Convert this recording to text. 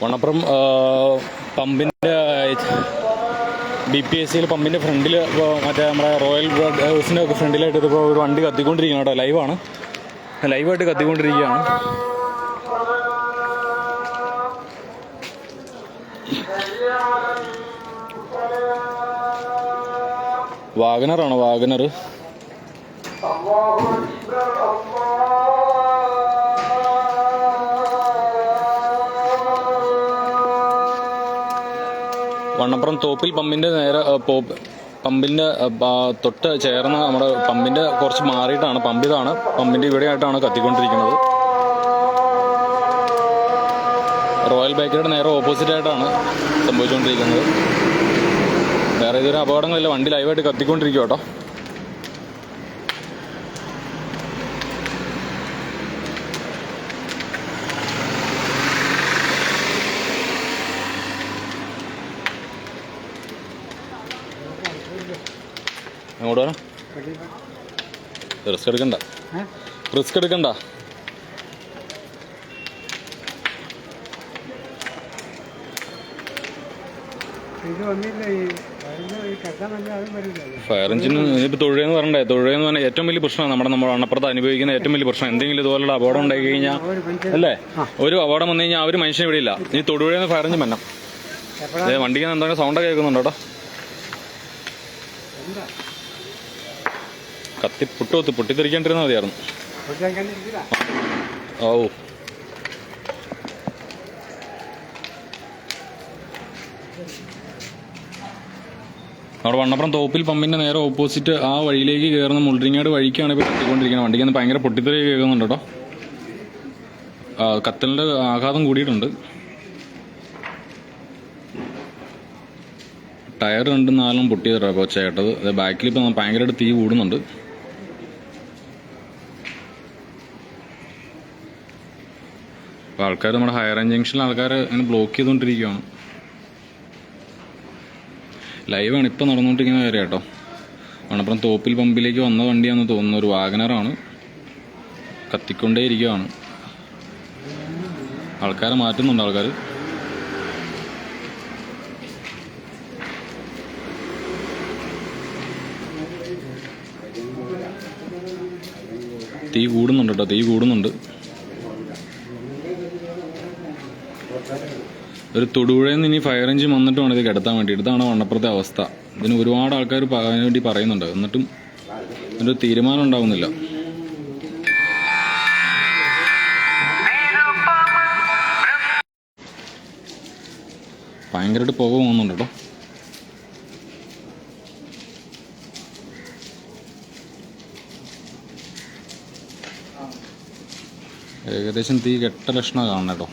വണ്ണപ്പുറം ആ, പമ്പിന്റെ B P S സിയിൽ പമ്പിന്റെ ഫ്രണ്ടിൽ മറ്റേ നമ്മുടെ റോയൽ ഹൗസിന്റെ ഒക്കെ ഫ്രണ്ടിലായിട്ട് ഇതിപ്പോൾ ഒരു വണ്ടി കത്തിക്കൊണ്ടിരിക്കുകയാണ് കേട്ടോ ലൈവാണ്. ലൈവായിട്ട് കത്തിക്കൊണ്ടിരിക്കുകയാണ്. വാഗനറാണ് വാഗനർ വണ്ണപ്പുറം തോപ്പിൽ പമ്പിന്റെ നേരെ പമ്പിന്റെ തൊട്ട് ചേർന്ന് നമ്മുടെ പമ്പിന്റെ കുറച്ച് മാറിയിട്ടാണ് പമ്പ് ഇതാണ് പമ്പിന്റെ ഇവിടെയായിട്ടാണ് കത്തിക്കൊണ്ടിരിക്കുന്നത്. റോയൽ ബേക്കറിയുടെ നേരെ ഓപ്പോസിറ്റ് ആയിട്ടാണ് സംഭവിച്ചുകൊണ്ടിരിക്കുന്നത്. വേറെ ഇതൊരു അപകടങ്ങളില്ല വണ്ടി ലൈവായിട്ട് കത്തിക്കൊണ്ടിരിക്കും കേട്ടോ അങ്ങോട്ട് വരാം റിസ്ക് എടുക്കണ്ട. റിസ്ക് എടുക്കണ്ട. ഈ ഈ ഫയർ എഞ്ചിന് ഇനിയിപ്പോൾ തൊഴിലെന്ന് പറയണ്ടേ തൊഴിലെന്ന് പറഞ്ഞാൽ ഏറ്റവും വലിയ പ്രശ്നമാണ് നമ്മുടെ നമ്മൾ അണപ്പുറത്ത് അനുഭവിക്കുന്ന ഏറ്റവും വലിയ പ്രശ്നം. എന്തെങ്കിലും ഇതുപോലുള്ള അപകടം ഉണ്ടായി കഴിഞ്ഞാൽ അല്ലേ? ഒരു അപകടം വന്നു കഴിഞ്ഞാൽ ഒരു മനുഷ്യൻ ഇവിടെ ഇല്ല. ഇനി തൊടുപുഴയെന്ന് ഫയർ എഞ്ചിൻ വരണം. വണ്ടിക്ക് എന്തെങ്കിലും സൗണ്ടൊക്കെ കേൾക്കുന്നുണ്ടോ കേട്ടോ കത്തി പുട്ടുകൊത്ത് പൊട്ടിത്തെറിക്കാണ്ടിരുന്നാൽ മതിയായിരുന്നു. ഓ അവിടെ വണ്ണപ്പുറം തോപ്പിൽ പമ്പിന്റെ നേരെ ഓപ്പോസിറ്റ് ആ വഴിയിലേക്ക് കയറുന്ന മുൾറിങ്ങാട് വഴിക്കാണ് ഇപ്പോൾ കത്തിക്കൊണ്ടിരിക്കുന്നത് വണ്ടിക്ക് ഭയങ്കര പൊട്ടിത്തെറി കേൾക്കുന്നുണ്ട് കേട്ടോ. ആഘാതം കൂടിയിട്ടുണ്ട്. ടയർ രണ്ടും നാലും പൊട്ടിയതാണ് ഇപ്പോൾ ചേട്ടത്. ബാക്കിൽ ഇപ്പം ഭയങ്കരമായിട്ട് തീ കൂടുന്നുണ്ട്. അപ്പോൾ ആൾക്കാർ നമ്മുടെ ഹയർ ജംഗ്ഷനിൽ ആൾക്കാർ ഇങ്ങനെ ബ്ലോക്ക് ചെയ്തുകൊണ്ടിരിക്കുകയാണ് ലൈവാണ് ഇപ്പം നടന്നുകൊണ്ടിരിക്കുന്ന കാര്യം കേട്ടോ. മണപ്പുറം തോപ്പിൽ പമ്പിലേക്ക് വന്ന വണ്ടിയാണെന്ന് തോന്നുന്നു. ഒരു വാഗനറാണ് കത്തിക്കൊണ്ടേ ഇരിക്കുകയാണ് ആൾക്കാരെ മാറ്റുന്നുണ്ട് ആൾക്കാർ തീ കൂടുന്നുണ്ട് കേട്ടോ തീ കൂടുന്നുണ്ട്. ഒരു തൊടുപുഴയിൽ നിന്ന് ഇനി ഫയർ എഞ്ചിൻ വന്നിട്ട് വേണം ഇത് കിടത്താൻ വേണ്ടിയിട്ട്. ഇതാണ് വണ്ണപ്പുറത്തെ അവസ്ഥ. ഇതിന് ഒരുപാട് ആൾക്കാർ അതിനു വേണ്ടി പറയുന്നുണ്ട്. എന്നിട്ടും ഒരു തീരുമാനം ഉണ്ടാവുന്നില്ല. ഭയങ്കരമായിട്ട് പുക പോകുന്നുണ്ട് കേട്ടോ. ഏകദേശം തീ കെട്ട ലക്ഷണം കാണുന്നത് കേട്ടോ.